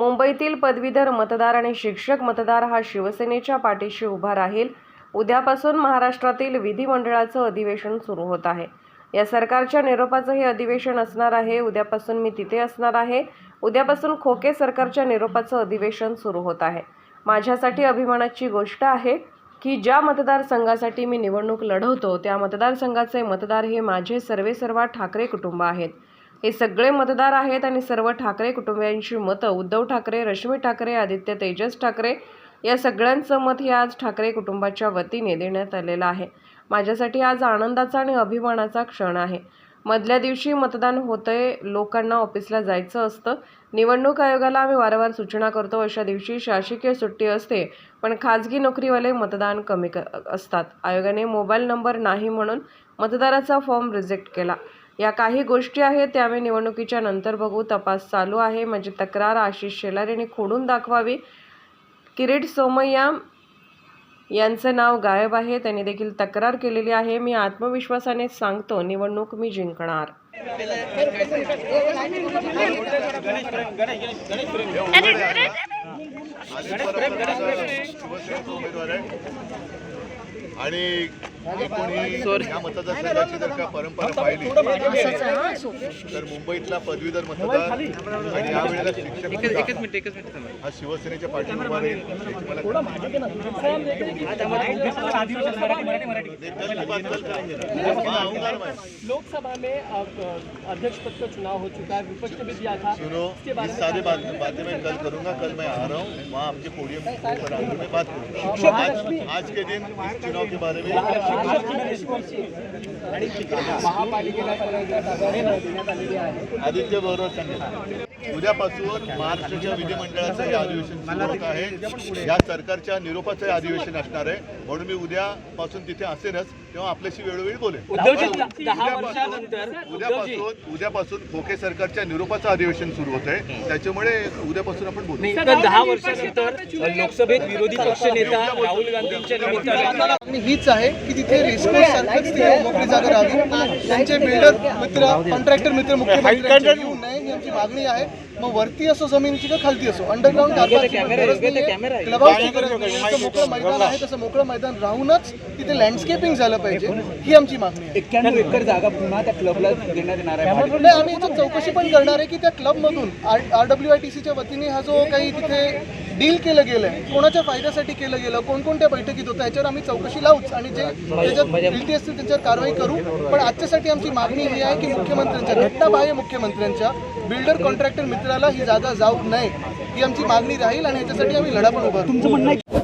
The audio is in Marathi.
मुंबईतील पदवीधर मतदार आणि शिक्षक मतदार हा शिवसेनेच्या पाठीशी उभा राहील. उद्यापासून महाराष्ट्रातील विधिमंडळाचं अधिवेशन सुरू होत आहे. या सरकारच्या निरोपाचं हे अधिवेशन असणार आहे. उद्यापासून मी तिथे असणार आहे. उद्यापासून खोके सरकारच्या निरोपाचं अधिवेशन सुरू होत आहे. माझ्यासाठी अभिमानाची गोष्ट आहे की ज्या मतदारसंघासाठी मी निवडणूक लढवतो त्या मतदारसंघाचे मतदार हे माझे सर्वे सर्व ठाकरे कुटुंब आहेत. हे सगळे मतदार आहेत आणि सर्व ठाकरे कुटुंबियांची मतं. उद्धव ठाकरे रश्मी ठाकरे आदित्य तेजस ठाकरे या सगळ्यांचं मत हे आज ठाकरे कुटुंबाच्या वतीने देण्यात आलेलं आहे. माझ्यासाठी आज आनंदाचा आणि अभिमानाचा क्षण आहे. मधल्या दिवशी मतदान होतंय लोकांना ऑफिसला जायचं असतं. निवडणूक आयोगाला आम्ही वारंवार सूचना करतो अशा दिवशी शासकीय सुट्टी असते पण खाजगी नोकरीवाले मतदान कमी क असतात. आयोगाने मोबाईल नंबर नाही म्हणून मतदाराचा फॉर्म रिजेक्ट केला. या काही गोष्टी आहेत त्या आम्ही निवडणुकीच्या नंतर बघू. तपास चालू आहे. म्हणजे तक्रार आशिष शेलार यांनी खोडून दाखवावी. किरीट सोमय्या यांचं नाव गायब आहे. त्यांनी देखील तक्रार केलेली आहे. मी आत्मविश्वासाने सांगतो निवडणूक मी जिंकणार. आणि एकूणही या मतदारसंघाची जर का परंपरा पाहिली तर मुंबईतला पदवीधर मतदार आणि यावेळेला शिक्षक मतदार हा शिवसेनेच्या पाठीवर उभा राहील. याची मला। लोकसभा में अध्यक्ष पद का चुनाव हो चुका है? विपक्ष ने भी दिया था। सुनो सारी बात बातें मैं कल करूंगा कल मैं आ रहा हूँ। वहाँ आपके पोडियम पर आकर मैं बात करूंगा। आज आज के दिन इस चुनाव के बारे में महापालिकेला आलेली आहे आदित्य बरोबर उद्यापासून महाराष्ट्राच्या विधिमंडळाचं हे अधिवेशन सुरू होत आहे. या सरकारच्या निरोपाचं हे अधिवेशन असणार आहे. म्हणून मी उद्यापासून तिथे असेनच तेव्हा आपल्याशी वेळोवेळी बोलेन. वर्षानंतर उद्यापासून उद्यापासून खोके सरकारच्या निरोपाचं अधिवेशन सुरू होत आहे. त्याच्यामुळे उद्यापासून आपण बोलू. दहा वर्षानंतर लोकसभेत विरोधी पक्षनेता राहुल गांधींच्या निमित्ताने हीच आहे की तिथे रेस्कोर्स मोकळी जागा राहावी. त्यांचे बिल्डर मित्र कॉन्ट्रॅक्टर मित्र मुख्यमंत्री येऊ नये ही आमची मागणी आहे. मग वरती असो जमिनीची का खालती असो. अंडरग्राऊंड मोकळं मैदान आहे तसं मोकळं मैदान राहूनच तिथे लँडस्केपिंग झालं पाहिजे. ही आमची मागणी आहे. एक्क्याण्णव एकर जागा पुन्हा त्या क्लबला देण्यात येणार आहे. नाही आम्ही याच्यात चौकशी पण करणार आहे की त्या क्लबमधून आर डब्ल्यू आय टी सीच्या वतीने हा जो काही तिथे डील केलं गेलं आहे कोणाच्या फायद्यासाठी केलं गेलं कोणकोणत्या बैठकीत होतं याच्यावर आम्ही चौकशी लावूच आणि जे त्याच्यात गिल्टी असतील त्यांच्यावर कारवाई करू. पण आजच्यासाठी आमची मागणी ही आहे की मुख्यमंत्र्यांच्या घटनाबाह्य मुख्यमंत्र्यांच्या बिल्डर कॉन्ट्रॅक्टर मित्राला ही जागा जाऊ नये ही आमची मागणी राहील आणि याच्यासाठी आम्ही लढा पण उभा तुमचं म्हणणं